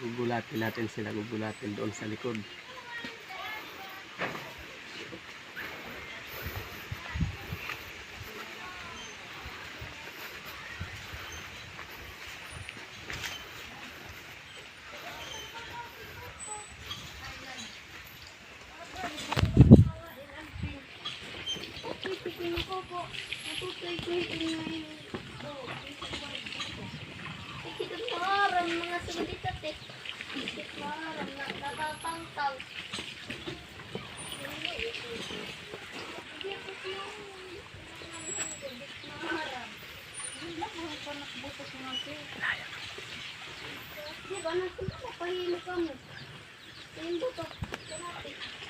Gugulatin natin sila, gugulatin doon sa likod. Maram Di ba na sila napahilo ka mo? Yung buto. Kanati.